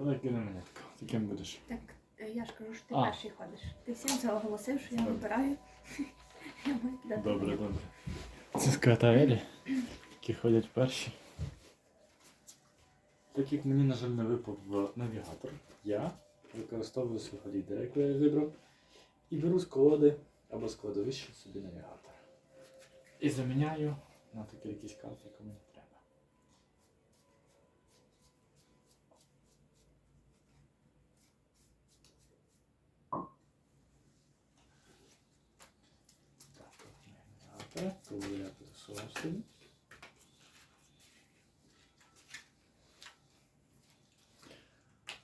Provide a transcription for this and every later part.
Давай кинемо. Ти ким будеш? Так, е, я ж кажу, що ти А. перший ходиш. Ти всім це оголосив, що я Добре. вибираю. Я маю кидати. Добре, добре. Це скатавелі, які ходять перші. Так як мені, на жаль, не випав в навігатор, я використовую свого лідера, яку я вибрав, і беру з колоди або складовище собі навігатор. І заміняю на такі якісь карти, яку мені треба. Так, от у коли я підсував собі.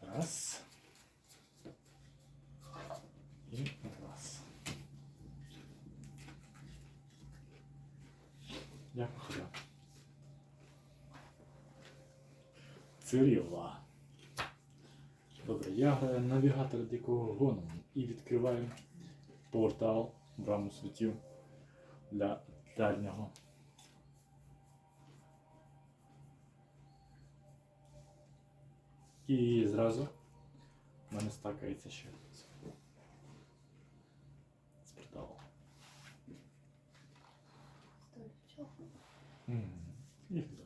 Раз. І раз. Походив. Циріла. Добре, я граю навігатор дикого гону і відкриваю портал браму світів для дальнього. І зразу в мене стакається ще з- з порталу. Стой, чого? Мгм. Їх добре.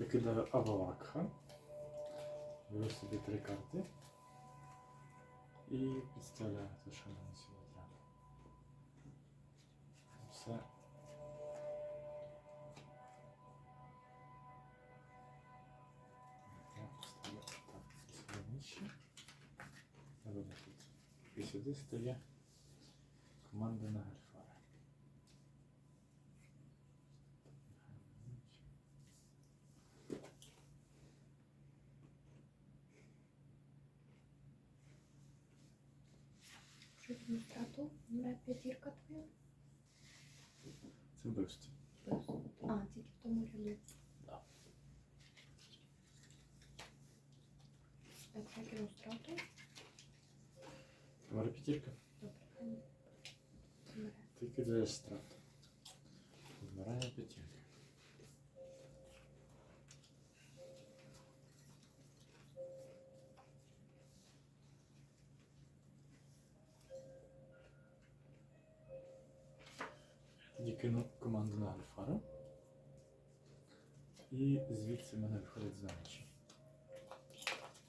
Я кидаю Авалакха. Беру собі три карти. І підставляю те, що мені сюди треба. Все. Так, сюди нижче. І сюди стає команда на гальфара. п'ятірка твоя? Це вбивство. Без. А, тільки в тому ряду. Да. Так, як його втратив? Говори п'ятірка. Добре, хай забере. Ти кидаєш страту. Вмирає п'ятірка. Кину команду на Альфара. І звідси мене виходить знаючи.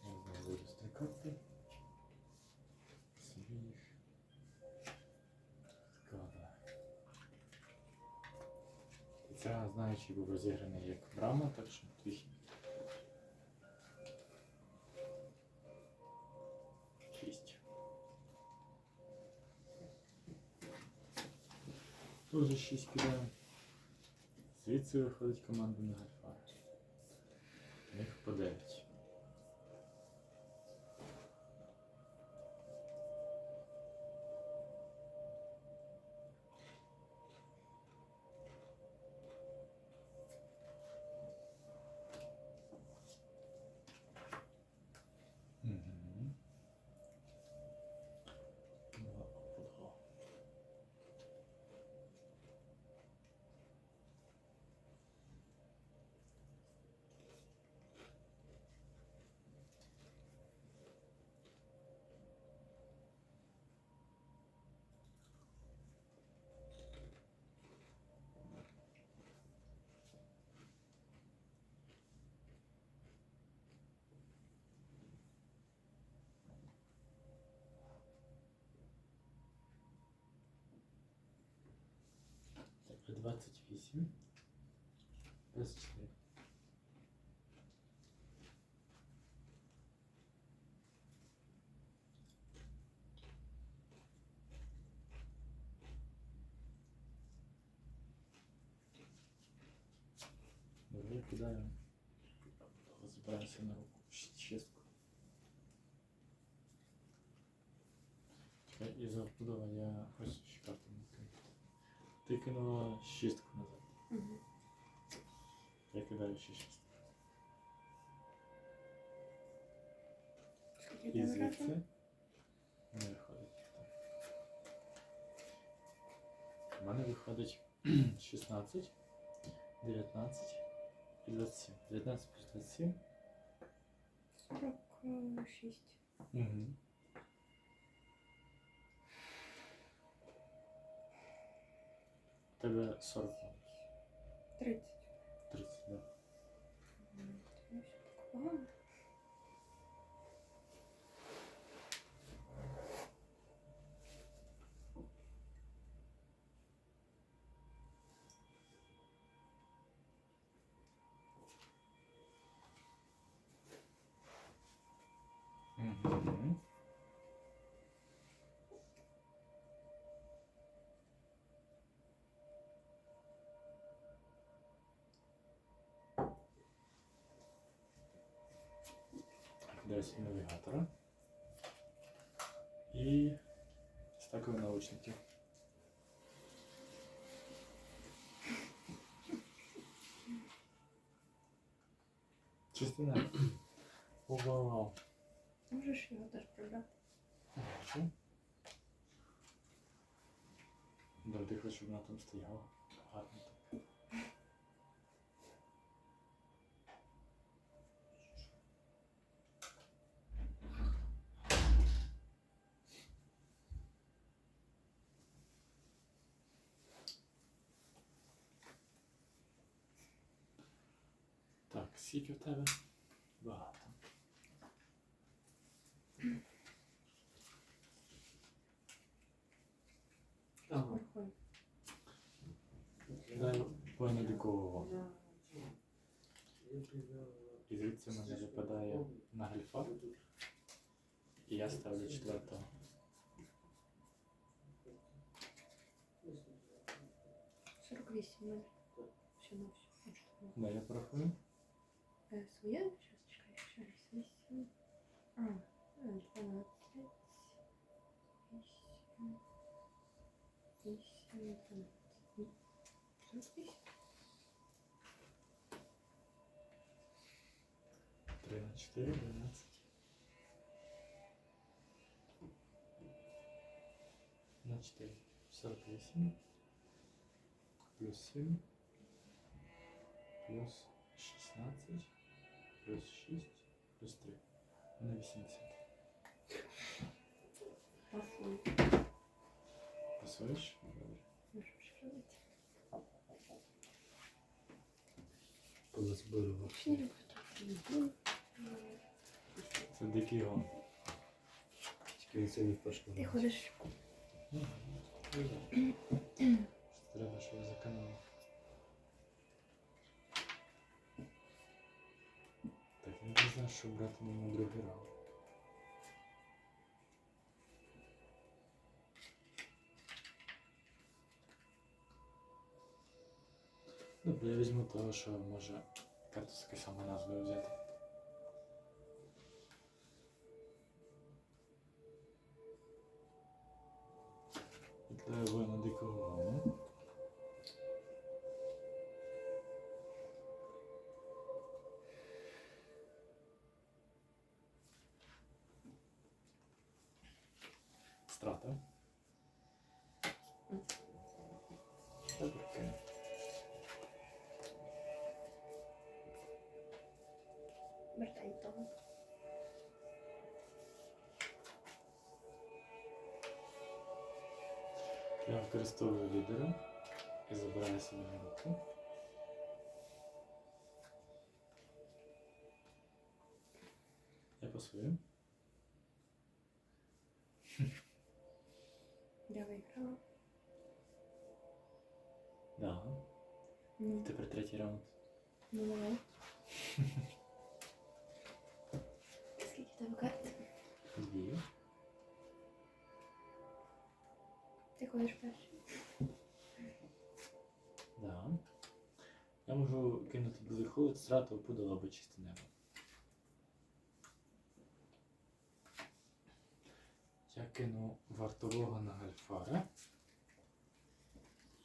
Я знову вийду з три карти. Собі їх. І це, знаючи, був розіграний як брама, так що твій Тоже 6 кидаю. Звідси виходить команда на гальфа. Їх по 9. 28. 24. Добре, я кидаю. Збираюся на руку. Щ- Шістку. Чекай, і за вподоба я ось Ти кинула шістку назад. Угу. Я кидаю ще 6. Скільки І там звідси разом? не виходить ніхто. У мене виходить 16, 19 і 27. 19 плюс 27. 46. Угу. Тебе 40 градусів. 30. 30, да. Мгм. Ну, все так погано. Десь навігатора. І стакові наушники. Частина. Вау. Можеш його теж прибрати. Можу. Да, ти хочеш, щоб вона там стояла. Гарно так. Скільки в тебе? Багато. Ага. Порахуй. Дай воїна дикого. І звідси в мене випадає на гальфа. І я ставлю четвертого. Сорок вісім. Все на все. Да, я порахую. Е, Своє? Зараз чекай, ще раз. Вісім. А, е, дванадцять. Вісім. Вісім, дванадцять. Ні. Сорок вісім. Три на чотири, дванадцять. На чотири. Сорок вісім. Плюс сім. Плюс шістнадцять. Плюс шість. Плюс три. На вісімдесят. Пасуй. Пасуєш? Добре. Ну не. Це дикий гон. Тільки він сьогодні вперше Ти ходиш Ну, Треба, щоб я заканав. я не знаю, що брати мені на другий раунд. Добре, я візьму того, що може карту з такою самою назвою взяти. Кидаю воїна дикого використовую лідера і забираю собі на руку. Я пасую. Я виграла. Да. Ну, Тепер третій раунд. ну давай. Скільки тебе карт? Дві. Ти ходиш перший. Безверховець, страту, або чисте небо. Я кину вартового на гальфара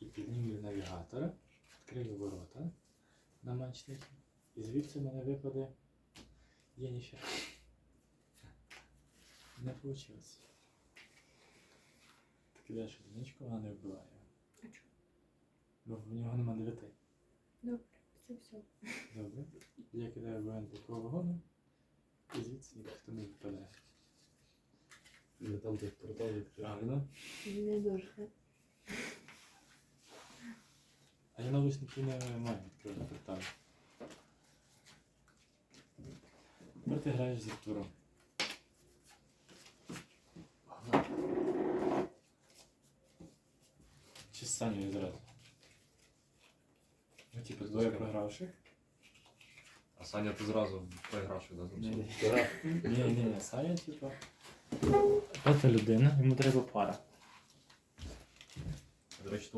і піднімлю навігатора. відкрию ворота на мечниці. І звідси мене випаде Єніфер. Не вийшло. Ти кидаєш одиничку, вона не вбиває. А чого? Бо в нього нема дев'яти. Добре, це все. Добре. Я кидаю вогонь такого вагону, і звідси ніхто не випадає. Не там тут портал. Правильно. Не дуже. А я навушники не маю відкрити портал. Тепер ти граєш з Артуром. Чи з Санєю зразу? Типу, двоє програвших. А Саня ти зразу проігравши, да? Ні, ні, ні, Саня, типу. П'ята людина, йому треба пара. До речі,